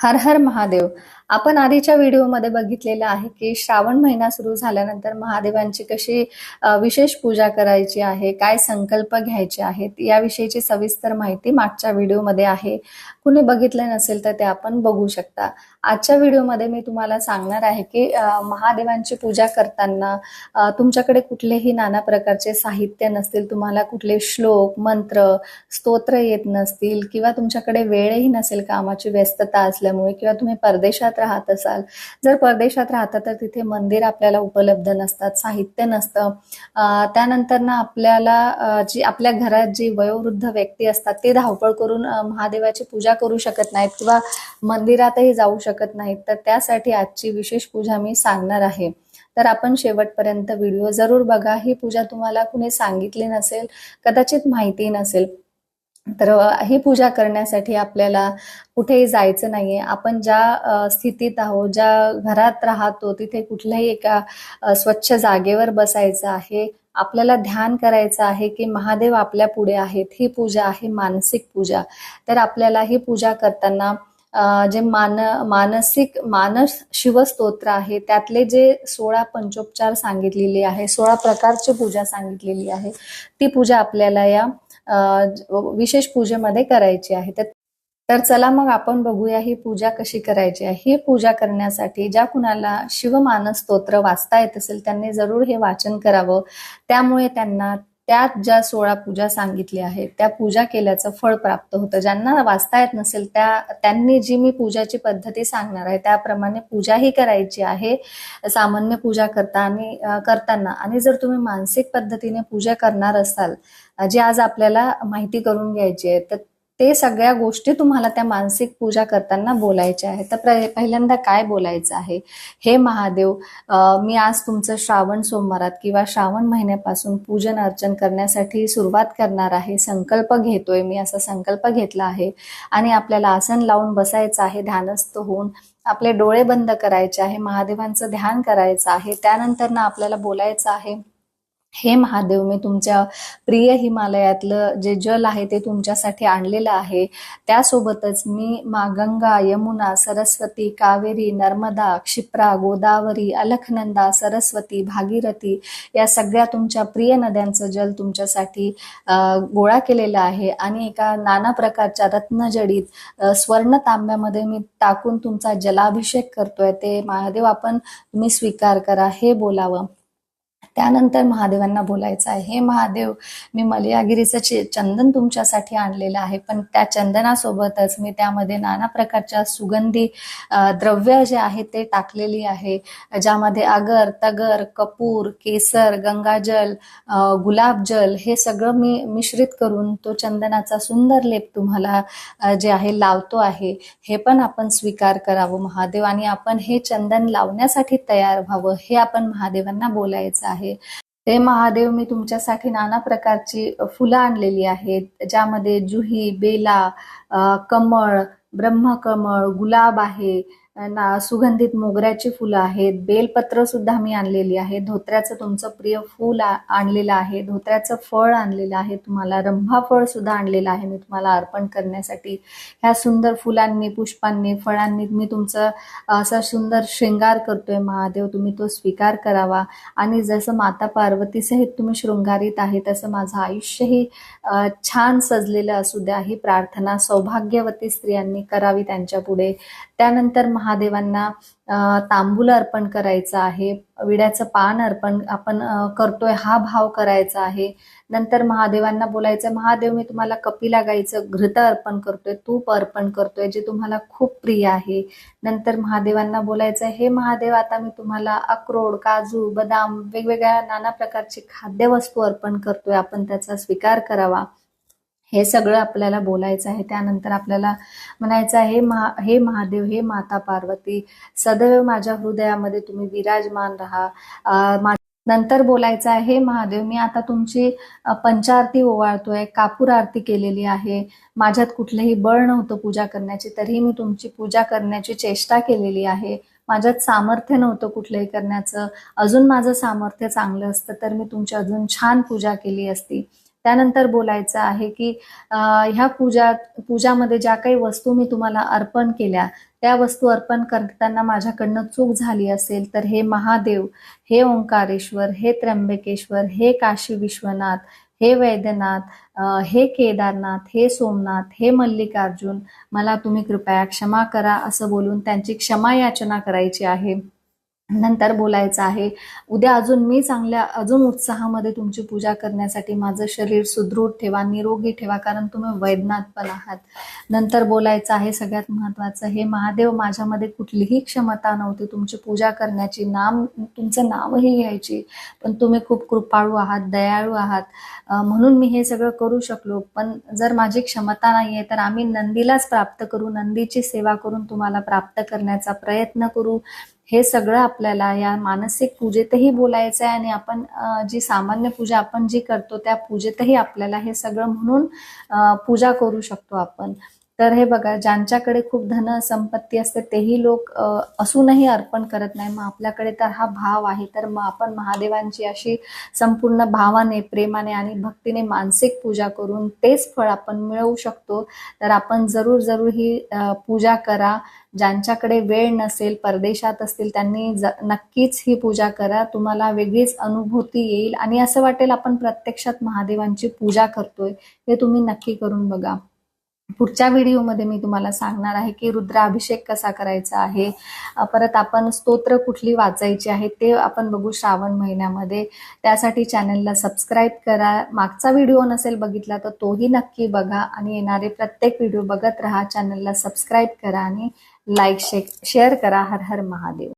हर हर महादेव. आपण आधीच्या व्हिडिओमध्ये बघितलेलं आहे की श्रावण महिना सुरू झाल्यानंतर महादेवांची कशी विशेष पूजा करायची आहे काय संकल्प घ्यायचे आहेत याविषयीची सविस्तर माहिती मागच्या व्हिडिओमध्ये आहे. कुणी बघितलं नसेल तर ते आपण बघू शकता. आजच्या व्हिडिओमध्ये मी तुम्हाला सांगणार आहे की महादेवांची पूजा करताना तुमच्याकडे कुठलेही नाना प्रकारचे साहित्य नसतील तुम्हाला कुठले श्लोक मंत्र स्तोत्र येत नसतील किंवा तुमच्याकडे वेळही नसेल कामाची व्यस्तता नसल्यामुळे किंवा तुम्ही परदेशात राहत असाल जर परदेशात राहता तर तिथे मंदिर आपल्याला उपलब्ध नसतात साहित्य नसतं. त्यानंतर ना आपल्याला जी आपल्या घरात जी वयोवृद्ध व्यक्ती असतात ते धावपळ करून महादेवाची पूजा करू शकत नाहीत किंवा मंदिरातही जाऊ शकत नाहीत. तर त्यासाठी आजची विशेष पूजा मी सांगणार आहे. तर आपण शेवटपर्यंत व्हिडिओ जरूर बघा. ही पूजा तुम्हाला कुणी सांगितली नसेल कदाचित माहिती नसेल. तर ही पूजा करण्यासाठी आपल्याला कुठेही जायचं नाहीये. आपण ज्या स्थितीत आहोत ज्या घरात राहतो तिथे कुठल्याही एका स्वच्छ जागेवर बसायचं आहे आपल्याला ध्यान करायचं आहे की महादेव आपल्या पुढे आहेत ही पूजा आहे मानसिक पूजा. तर आपल्याला ही पूजा करताना जे मान मानसिक मानस शिवस्तोत्र आहे त्यातले जे सोळा पंचोपचार सांगितलेले आहे सोळा प्रकारची पूजा सांगितलेली आहे ती पूजा आपल्याला या विशेष पूजेमध्ये करायची आहे. तर तर चला मग आपण बघूया ही पूजा कशी करायची आहे. ही पूजा करण्यासाठी ज्या कुणाला शिवमान स्तोत्र वाचता येत असेल त्यांनी जरूर हे वाचन करावं. त्यामुळे त्यांना त्यात ज्या सोळा पूजा सांगितल्या आहेत त्या पूजा केल्याचं फळ प्राप्त होतं. ज्यांना वाचता येत नसेल त्या त्यांनी जी मी पूजाची पद्धती सांगणार आहे त्याप्रमाणे पूजाही करायची आहे सामान्य पूजा करता आणि करताना. आणि जर तुम्ही मानसिक पद्धतीने पूजा करणार असाल जी आज आपल्याला माहिती करून घ्यायची आहे तर ते सगळ्या गोष्टी तुम्हाला त्या मानसिक पूजा करताना बोलायच्या आहेत. तर प्र- पहिल्यांदा काय बोलायचं आहे? हे महादेव मी आज तुमचं श्रावण सोमवारात किंवा श्रावण महिन्यापासून पूजन अर्चन करण्यासाठी सुरुवात करणार आहे. संकल्प घेतोय मी असा संकल्प घेतला आहे. आणि आपल्याला आसन लावून बसायचं आहे ध्यानस्थ होऊन आपले डोळे बंद करायचे आहे महादेवांचं ध्यान करायचं आहे. त्यानंतर ना आपल्याला बोलायचं आहे हे महादेव मी तुमच्या प्रिय हिमालयातलं जे जल आहे ते तुमच्यासाठी आणलेलं आहे. त्यासोबतच मी मा गंगा यमुना सरस्वती कावेरी नर्मदा क्षिप्रा गोदावरी अलखनंदा सरस्वती भागीरथी या सगळ्या तुमच्या प्रिय नद्यांचं जल तुमच्यासाठी गोळा केलेलं आहे. आणि एका नाना प्रकारच्या रत्नजडीत स्वर्ण तांब्यामध्ये मी टाकून तुमचा जलाभिषेक करतोय. ते महादेव आपण तुम्ही स्वीकार करा. हे बोलावं. त्यानंतर महादेवांना बोलायचं आहे हे महादेव मी मलयागिरीचं चे- चंदन तुमच्यासाठी आणलेलं आहे पण त्या चंदनासोबतच मी त्यामध्ये नाना प्रकारच्या सुगंधी द्रव्य जे आहे ते टाकलेली आहे ज्यामध्ये आगर तगर कपूर केसर गंगाजल गुलाबजल हे सगळं मी मिश्रित करून तो चंदनाचा सुंदर लेप तुम्हाला जे आहे लावतो आहे हे पण आपण स्वीकार करावं महादेव आणि आपण हे चंदन लावण्यासाठी तयार व्हावं हे आपण महादेवांना बोलायचं आहे. ते महादेव मी तुमच्यासाठी नाना प्रकारची फुलं आणलेली आहेत ज्यामध्ये जुही बेला कमळ ब्रह्मकमळ गुलाब आहे ना सुगंधित मोगऱ्याची फुलं आहेत. बेलपत्र सुद्धा मी आणलेली आहे. धोत्र्याचं तुमचं प्रिय फूल आणलेलं आहे. धोत्र्याचं फळ आणलेलं आहे. तुम्हाला रंभा फळ सुद्धा आणलेलं आहे. मी तुम्हाला अर्पण करण्यासाठी. ह्या सुंदर फुलांनी पुष्पांनी फळांनी मी तुमचं असा सुंदर शृंगार करतोय महादेव. तुम्ही तो स्वीकार करावा. आणि जसं माता पार्वतीसहित तुम्ही शृंगारित आहे तसं माझं आयुष्यही छान सजलेलं असू द्या. ही प्रार्थना सौभाग्यवती स्त्रियांनी करावी त्यांच्या पुढे. त्यानंतर महादेवांना तांबूल अर्पण करायचं आहे विड्याचं पान अर्पण आपण करतोय हा भाव करायचा आहे. नंतर महादेवांना बोलायचं महादेव मी तुम्हाला कपिला गाईचं घृत अर्पण करतोय तूप अर्पण करतोय जे तुम्हाला खूप प्रिय आहे. नंतर महादेवांना बोलायचं हे महादेव आता मी तुम्हाला अक्रोड काजू बदाम वेगवेगळ्या नाना प्रकारची खाद्यवस्तू अर्पण करतोय आपण त्याचा स्वीकार करावा. हे सगळं आपल्याला बोलायचं आहे. त्यानंतर आपल्याला म्हणायचं आहे महा हे महादेव हे माता पार्वती सदैव माझ्या हृदयामध्ये तुम्ही विराजमान राहा. नंतर बोलायचं आहे हे महादेव मी आता तुमची पंचारती ओवाळतोय कापूर आरती केलेली आहे. माझ्यात कुठलंही बळ नव्हतं पूजा करण्याची तरीही मी तुमची पूजा करण्याची चेष्टा केलेली आहे. माझ्यात सामर्थ्य नव्हतं कुठलंही करण्याचं. अजून माझं सामर्थ्य चांगलं असतं तर मी तुमची अजून छान पूजा केली असती. त्यानंतर बोलायचं आहे की ह्या पूजा पूजामध्ये ज्या काही वस्तू मी तुम्हाला अर्पण केल्या त्या वस्तू अर्पण करताना माझ्याकडनं चूक झाली असेल तर हे महादेव हे ओंकारेश्वर हे त्र्यंबकेश्वर हे काशी विश्वनाथ हे वैद्यनाथ हे केदारनाथ हे सोमनाथ हे मल्लिकार्जुन मला तुम्ही कृपया क्षमा करा असं बोलून त्यांची क्षमा याचना करायची आहे. नंतर बोलायचं आहे. उद्या अजून मी चांगल्या अजून उत्साहामध्ये तुमची पूजा करण्यासाठी माझं शरीर सुदृढ ठेवा निरोगी ठेवा कारण तुम्ही वैद्यनाथ पण आहात. नंतर बोलायचं आहे सगळ्यात महत्त्वाचं हे महादेव माझ्यामध्ये कुठलीही क्षमता नव्हती. तुमची पूजा करण्याची नाम तुमचं नावही घ्यायची पण तुम्ही खूप कृपाळू आहात दयाळू आहात. म्हणून मी हे सगळं करू शकलो पण जर माझी क्षमता नाही आहे तर आम्ही नंदीलाच प्राप्त करू नंदीची सेवा करून तुम्हाला प्राप्त करण्याचा प्रयत्न करू. हे सगळं आपल्याला या मानसिक पूजेतही बोलायचं आहे आणि आपण जी सामान्य पूजा आपण जी करतो त्या पूजेतही आपल्याला हे सगळं म्हणून पूजा करू शकतो आपण. तर हे बघा ज्यांच्याकडे खूप धन संपत्ती असते तेही लोक असूनही अर्पण करत नाही. मग आपल्याकडे तर हा भाव आहे. तर मग आपण महादेवांची अशी संपूर्ण भावाने प्रेमाने आणि भक्तीने मानसिक पूजा करून तेच फळ आपण मिळवू शकतो. तर आपण जरूर जरूर ही पूजा करा. ज्यांच्याकडे वेळ नसेल परदेशात असतील त्यांनी नक्कीच ही पूजा करा. तुम्हाला वेगळीच अनुभूती येईल. आणि असं वाटेल आपण प्रत्यक्षात महादेवांची पूजा करतोय. हे तुम्ही नक्की करून बघा. पुढच्या व्हिडिओमध्ये मी तुम्हाला सांगणार आहे की रुद्राभिषेक कसा करायचा आहे. परत आपण स्तोत्र कुठली वाचायची आहे ते आपण बघू श्रावण महिन्यामध्ये. त्यासाठी चॅनलला सबस्क्राईब करा. मागचा व्हिडिओ नसेल बघितला तर तोही नक्की बघा आणि येणारे प्रत्येक व्हिडिओ बघत राहा. चॅनलला सबस्क्राईब करा आणि लाईक शे शेअर करा. हर हर महादेव.